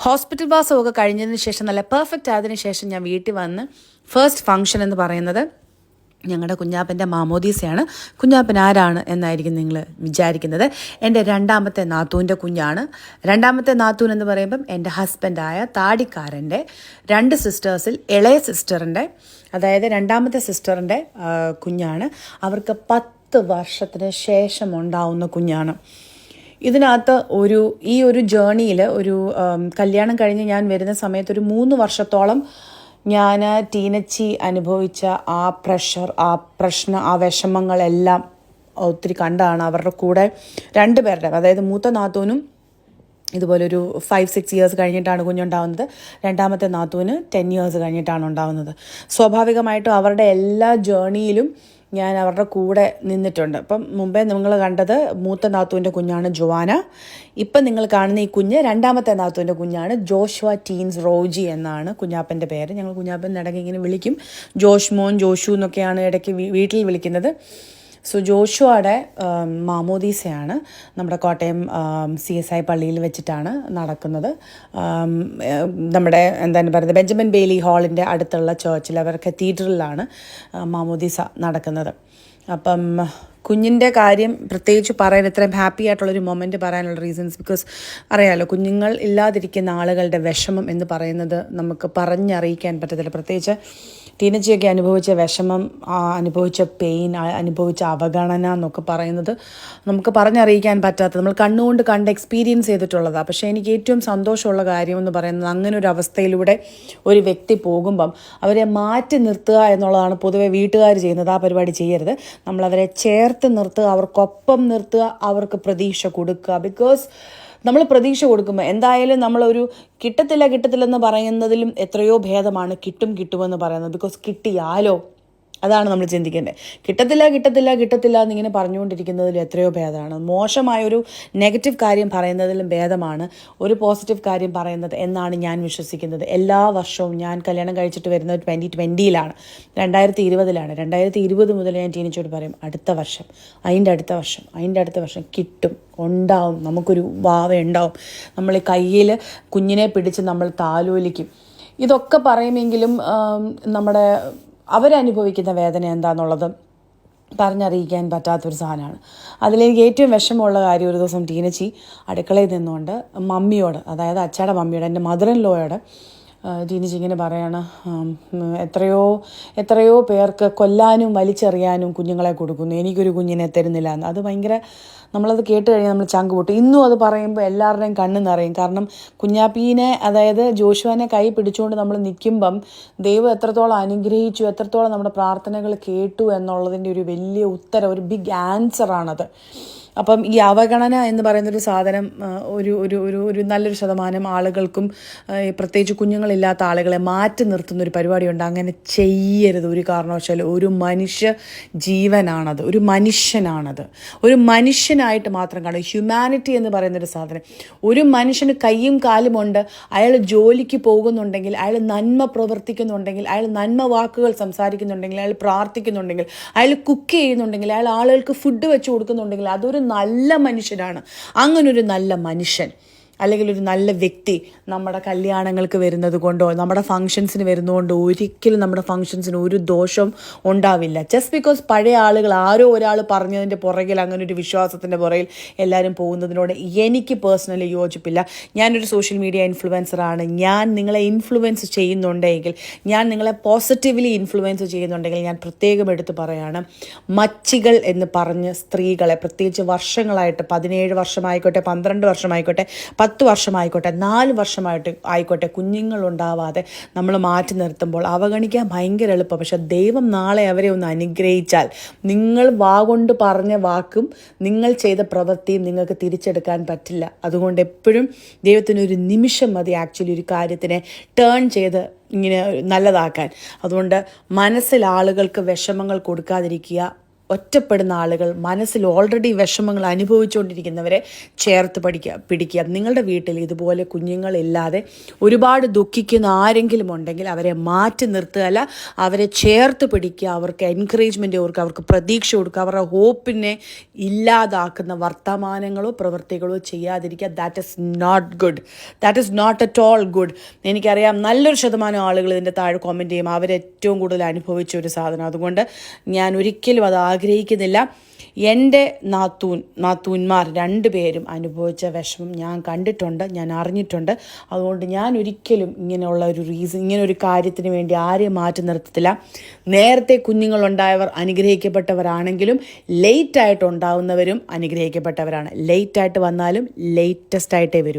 Hospital വാസമൊക്കെ കഴിഞ്ഞതിന് ശേഷം നല്ല പെർഫെക്റ്റ് ആയതിനു ശേഷം ഞാൻ വീട്ടിൽ വന്ന് ഫസ്റ്റ് ഫംഗ്ഷൻ എന്ന് പറയുന്നത് ഞങ്ങളുടെ കുഞ്ഞാപ്പന്റെ മാമോദീസയാണ്. കുഞ്ഞാപ്പൻ ആരാണ് എന്നായിരിക്കും നിങ്ങൾ വിചാരിക്കുന്നത്. എന്റെ രണ്ടാമത്തെ നാത്തൂന്റെ കുഞ്ഞാണ്. രണ്ടാമത്തെ നാത്തൂൻ എന്ന് പറയുമ്പം എന്റെ ഹസ്ബൻഡായ താടിക്കാരന്റെ രണ്ട് സിസ്റ്റേഴ്സിൽ ഇളയ സിസ്റ്ററിന്റെ അതായത് രണ്ടാമത്തെ സിസ്റ്ററിന്റെ കുഞ്ഞാണ്. അവർക്ക് പത്ത് വർഷത്തിന് ശേഷം ഉണ്ടാവുന്ന കുഞ്ഞാണ്. ഇതിനകത്ത് ഒരു ഈ ഒരു ജേണിയിൽ ഒരു കല്യാണം കഴിഞ്ഞ് ഞാൻ വരുന്ന സമയത്ത് ഒരു മൂന്ന് വർഷത്തോളം ഞാൻ ടീനച്ചി അനുഭവിച്ച ആ പ്രഷർ ആ പ്രശ്ന ആ വിഷമങ്ങളെല്ലാം ഒത്തിരി കണ്ടാണ് അവരുടെ കൂടെ രണ്ട് പേരുടെ അതായത് മൂത്ത നാത്തൂനും ഇതുപോലൊരു ഫൈവ് സിക്സ് ഇയേഴ്സ് കഴിഞ്ഞിട്ടാണ് കുഞ്ഞുണ്ടാവുന്നത്. രണ്ടാമത്തെ നാത്തൂന് ടെൻ ഇയേഴ്സ് കഴിഞ്ഞിട്ടാണ് ഉണ്ടാവുന്നത്. സ്വാഭാവികമായിട്ടും അവരുടെ എല്ലാ ജേണിയിലും ഞാൻ അവരുടെ കൂടെ നിന്നിട്ടുണ്ട്. അപ്പം മുമ്പേ നിങ്ങൾ കണ്ടത് മൂത്ത നാത്തുവിന്റെ കുഞ്ഞാണ് ജുവാന. ഇപ്പം നിങ്ങൾ കാണുന്ന ഈ കുഞ്ഞ് രണ്ടാമത്തെ നാത്തുവിന്റെ കുഞ്ഞാണ് ജോഷ്വ ടീൻസ് റോജി എന്നാണ് കുഞ്ഞാപ്പന്റെ പേര്. ഞങ്ങൾ കുഞ്ഞാപ്പൻ ഇടയ്ക്ക് ഇങ്ങനെ വിളിക്കും. ജോഷ്മോൻ ജോഷു എന്നൊക്കെയാണ് ഇടയ്ക്ക് വീട്ടിൽ വിളിക്കുന്നത്. സോ ജോഷുവയുടെ ആം, മാമോദീസയാണ് നമ്മുടെ കോട്ടയം സി എസ് ഐ പള്ളിയിൽ വെച്ചിട്ടാണ് നടക്കുന്നത്. നമ്മുടെ എന്താണ് പറയുന്നത് ബെഞ്ചമിൻ ബേലി ഹാളിന്റെ അടുത്തുള്ള ചേർച്ചിൽ അവർ കത്തീഡ്രലിലാണ് മാമോദീസ നടക്കുന്നത്. അപ്പം കുഞ്ഞിന്റെ കാര്യം പ്രത്യേകിച്ച് പറയാൻ ഇത്രയും ഹാപ്പി ആയിട്ടുള്ളൊരു മൊമെന്റ് പറയാനുള്ള റീസൺസ് ബിക്കോസ് അറിയാലോ കുഞ്ഞുങ്ങൾ ഇല്ലാതിരിക്കുന്ന ആളുകളുടെ വിഷമം എന്ന് പറയുന്നത് നമുക്ക് പറഞ്ഞറിയിക്കാൻ പറ്റത്തില്ല. പ്രത്യേകിച്ച് ടീനജിയൊക്കെ അനുഭവിച്ച വിഷമം അനുഭവിച്ച പെയിൻ അനുഭവിച്ച അവഗണന എന്നൊക്കെ പറയുന്നത് നമുക്ക് പറഞ്ഞറിയിക്കാൻ പറ്റാത്ത നമ്മൾ കണ്ണുകൊണ്ട് കണ്ട് എക്സ്പീരിയൻസ് ചെയ്തിട്ടുള്ളതാണ് പക്ഷേ എനിക്ക് ഏറ്റവും സന്തോഷമുള്ള കാര്യമെന്ന് പറയുന്നത് അങ്ങനെ ഒരു അവസ്ഥയിലൂടെ ഒരു വ്യക്തി പോകുമ്പം അവരെ മാറ്റി നിർത്തുക എന്നുള്ളതാണ് പൊതുവെ വീട്ടുകാർ ചെയ്യുന്നത്. ആ പരിപാടി ചെയ്യരുത്. നമ്മളവരെ ചേർത്ത് നിർത്തുക അവർക്കൊപ്പം നിർത്തുക അവർക്ക് പ്രതീക്ഷ കൊടുക്കുക. ബിക്കോസ് നമ്മൾ പ്രതീക്ഷ കൊടുക്കുമ്പോൾ എന്തായാലും നമ്മളൊരു കിട്ടത്തില്ല കിട്ടത്തില്ലെന്ന് പറയുന്നതിലും എത്രയോ ഭേദമാണ് കിട്ടും കിട്ടുമെന്ന് പറയുന്നത്. ബിക്കോസ് കിട്ടിയാലോ? അതാണ് നമ്മൾ ചിന്തിക്കേണ്ടത്. കിട്ടത്തില്ല കിട്ടത്തില്ല കിട്ടത്തില്ല എന്നിങ്ങനെ പറഞ്ഞുകൊണ്ടിരിക്കുന്നതിൽ എത്രയോ ഭേദമാണ്. മോശമായ ഒരു നെഗറ്റീവ് കാര്യം പറയുന്നതിലും ഭേദമാണ്. ഒരു പോസിറ്റീവ് കാര്യം പറയുന്നത് എന്നാണ് ഞാൻ വിശ്വസിക്കുന്നത്. എല്ലാ വർഷവും ഞാൻ കല്യാണം കഴിച്ചിട്ട് വരുന്നത് ട്വന്റി ട്വന്റിയിലാണ് രണ്ടായിരത്തി ഇരുപതിലാണ് രണ്ടായിരത്തി ഇരുപത് മുതൽ ഞാൻ ടീനിച്ചോട് പറയും അടുത്ത വർഷം അതിന്റെ അടുത്ത വർഷം അതിന്റെ അടുത്ത വർഷം കിട്ടും ഉണ്ടാവും നമുക്കൊരു വാവ ഉണ്ടാവും. നമ്മൾ കയ്യിൽ കുഞ്ഞിനെ പിടിച്ച് നമ്മൾ താലോലിക്കും. ഇതൊക്കെ പറയുമെങ്കിലും നമ്മുടെ അവരനുഭവിക്കുന്ന വേദന എന്താണെന്നുള്ളത് പറഞ്ഞറിയിക്കാൻ പറ്റാത്തൊരു സാധനമാണ്. അതിലെനിക്ക് ഏറ്റവും വിഷമമുള്ള കാര്യം ഒരു ദിവസം ടീനച്ചി അടുക്കളയിൽ നിന്നുകൊണ്ട് മമ്മിയോട് അതായത് അച്ഛയുടെ മമ്മിയോട് എന്റെ മദർ ഇൻ ലോയോട് ടീനച്ചി ഇങ്ങനെ പറയാണ് എത്രയോ എത്രയോ പേർക്ക് കൊല്ലാനും വലിച്ചെറിയാനും കുഞ്ഞുങ്ങളെ കൊടുക്കുന്നു. എനിക്കൊരു കുഞ്ഞിനെ തരുന്നില്ല എന്ന്. അത് ഭയങ്കര നമ്മളത് കേട്ട് കഴിഞ്ഞാൽ നമ്മൾ ചങ്ക് പൊട്ടും. ഇന്നും അത് പറയുമ്പോൾ എല്ലാവരുടെയും കണ്ണ് നിറയും. കാരണം കുഞ്ഞാപ്പീനെ അതായത് ജോഷുവാനെ കൈ പിടിച്ചുകൊണ്ട് നമ്മൾ നിൽക്കുമ്പം ദൈവം എത്രത്തോളം അനുഗ്രഹിച്ചു എത്രത്തോളം നമ്മുടെ പ്രാർത്ഥനകൾ കേട്ടു എന്നുള്ളതിന്റെ ഒരു വലിയ ഉത്തരം ഒരു ബിഗ് ആൻസറാണത് അപ്പം ഈ അവഗണന എന്ന് പറയുന്നൊരു സാധനം ഒരു ഒരു ഒരു ഒരു നല്ലൊരു ശതമാനം ആളുകൾക്കും പ്രത്യേകിച്ച് കുഞ്ഞുങ്ങളില്ലാത്ത ആളുകളെ മാറ്റി നിർത്തുന്ന ഒരു പരിപാടിയുണ്ട്. അങ്ങനെ ചെയ്യരുത്. ഒരു കാരണവശാലും ഒരു മനുഷ്യ ജീവനാണത്. ഒരു മനുഷ്യനാണത്. ഒരു മനുഷ്യനായിട്ട് മാത്രം കാണും. ഹ്യൂമാനിറ്റി എന്ന് പറയുന്നൊരു സാധനം. ഒരു മനുഷ്യന് കൈയും കാലുമുണ്ട് അയാൾ ജോലിക്ക് പോകുന്നുണ്ടെങ്കിൽ അയാൾ നന്മ പ്രവർത്തിക്കുന്നുണ്ടെങ്കിൽ അയാൾ നന്മ വാക്കുകൾ സംസാരിക്കുന്നുണ്ടെങ്കിൽ അയാൾ പ്രാർത്ഥിക്കുന്നുണ്ടെങ്കിൽ അയാൾ കുക്ക് ചെയ്യുന്നുണ്ടെങ്കിൽ അയാൾ ആളുകൾക്ക് ഫുഡ് വെച്ച് കൊടുക്കുന്നുണ്ടെങ്കിൽ അതൊരു നല്ല മനുഷ്യനാണ് അങ്ങനൊരു നല്ല മനുഷ്യൻ. അല്ലെങ്കിൽ ഒരു നല്ല വ്യക്തി നമ്മുടെ കല്യാണങ്ങൾക്ക് വരുന്നത് കൊണ്ടോ നമ്മുടെ ഫങ്ഷൻസിന് വരുന്നതുകൊണ്ടോ ഒരിക്കലും നമ്മുടെ ഫങ്ഷൻസിന് ഒരു ദോഷം ഉണ്ടാവില്ല. ജസ്റ്റ് ബിക്കോസ് പഴയ ആളുകൾ ആരോ ഒരാൾ പറഞ്ഞതിന്റെ പുറകിൽ അങ്ങനെ ഒരു വിശ്വാസത്തിന്റെ പുറകിൽ എല്ലാവരും പോകുന്നതിനോട് എനിക്ക് പേഴ്സണലി യോജിപ്പില്ല. ഞാനൊരു സോഷ്യൽ മീഡിയ ഇൻഫ്ലുവൻസറാണ് ഞാൻ നിങ്ങളെ ഇൻഫ്ലുവൻസ് ചെയ്യുന്നുണ്ടെങ്കിൽ ഞാൻ നിങ്ങളെ പോസിറ്റീവ്ലി ഇൻഫ്ലുവൻസ് ചെയ്യുന്നുണ്ടെങ്കിൽ ഞാൻ പ്രത്യേകം എടുത്ത് പറയാണ് മച്ചികൾ എന്ന് പറഞ്ഞ് സ്ത്രീകളെ പ്രത്യേകിച്ച് വർഷങ്ങളായിട്ട് പതിനേഴ് വർഷമായിക്കോട്ടെ പന്ത്രണ്ട് വർഷമായിക്കോട്ടെ പത്ത് വർഷമായിക്കോട്ടെ നാല് വർഷമായിട്ട് ആയിക്കോട്ടെ കുഞ്ഞുങ്ങളുണ്ടാവാതെ നമ്മൾ മാറ്റി നിർത്തുമ്പോൾ അവഗണിക്കാൻ ഭയങ്കര എളുപ്പം. പക്ഷെ ദൈവം നാളെ അവരെ ഒന്ന് അനുഗ്രഹിച്ചാൽ നിങ്ങൾ വാ കൊണ്ട് പറഞ്ഞ വാക്കും നിങ്ങൾ ചെയ്ത പ്രവൃത്തിയും നിങ്ങൾക്ക് തിരിച്ചെടുക്കാൻ പറ്റില്ല. അതുകൊണ്ട് എപ്പോഴും ദൈവത്തിന് ഒരു നിമിഷം മതി ആക്ച്വലി ഒരു കാര്യത്തിനെ ടേൺ ചെയ്ത് ഇങ്ങനെ നല്ലതാക്കാൻ. അതുകൊണ്ട് മനസ്സിൽ ആളുകൾക്ക് വിഷമങ്ങൾ കൊടുക്കാതിരിക്കുക ഒറ്റപ്പെടുന്ന ആളുകൾ മനസ്സിൽ ഓൾറെഡി വിഷമങ്ങൾ അനുഭവിച്ചുകൊണ്ടിരിക്കുന്നവരെ ചേർത്ത് പഠിക്കുക പിടിക്കുക. നിങ്ങളുടെ വീട്ടിൽ ഇതുപോലെ കുഞ്ഞുങ്ങളില്ലാതെ ഒരുപാട് ദുഃഖിക്കുന്ന ആരെങ്കിലും ഉണ്ടെങ്കിൽ അവരെ മാറ്റി നിർത്തുകയല്ല അവരെ ചേർത്ത് പിടിക്കുക. അവർക്ക് എൻകറേജ്മെന്റ് കൊടുക്കുക. അവർക്ക് പ്രതീക്ഷ കൊടുക്കുക. അവരുടെ ഹോപ്പിനെ ഇല്ലാതാക്കുന്ന വർത്തമാനങ്ങളോ പ്രവൃത്തികളോ ചെയ്യാതിരിക്കുക. That is not good that is not at all good എനിക്കറിയാം നല്ലൊരു ശതമാനം ആളുകൾ ഇതിന്റെ താഴെ കോമന്റ് ചെയ്യും. അവരേറ്റവും കൂടുതൽ അനുഭവിച്ച ഒരു സാധനം. അതുകൊണ്ട് ഞാൻ ഒരിക്കലും അത് ആഗ്രഹിക്കുന്നില്ല. എന്റെ നാത്തൂൻ നാത്തൂന്മാർ രണ്ടുപേരും അനുഭവിച്ച വിഷമം ഞാൻ കണ്ടിട്ടുണ്ട് ഞാൻ അറിഞ്ഞിട്ടുണ്ട്. അതുകൊണ്ട് ഞാൻ ഒരിക്കലും ഇങ്ങനെയുള്ള ഒരു റീസൺ ഇങ്ങനെ ഒരു കാര്യത്തിന് വേണ്ടി ആരെയും മാറ്റി നിർത്തത്തില്ല. നേരത്തെ കുഞ്ഞുങ്ങളുണ്ടായവർ അനുഗ്രഹിക്കപ്പെട്ടവരാണെങ്കിലും ലേറ്റായിട്ട് ഉണ്ടാവുന്നവരും അനുഗ്രഹിക്കപ്പെട്ടവരാണ്. ലേറ്റായിട്ട് വന്നാലും ലേറ്റസ്റ്റ് ആയിട്ടേ വരൂ.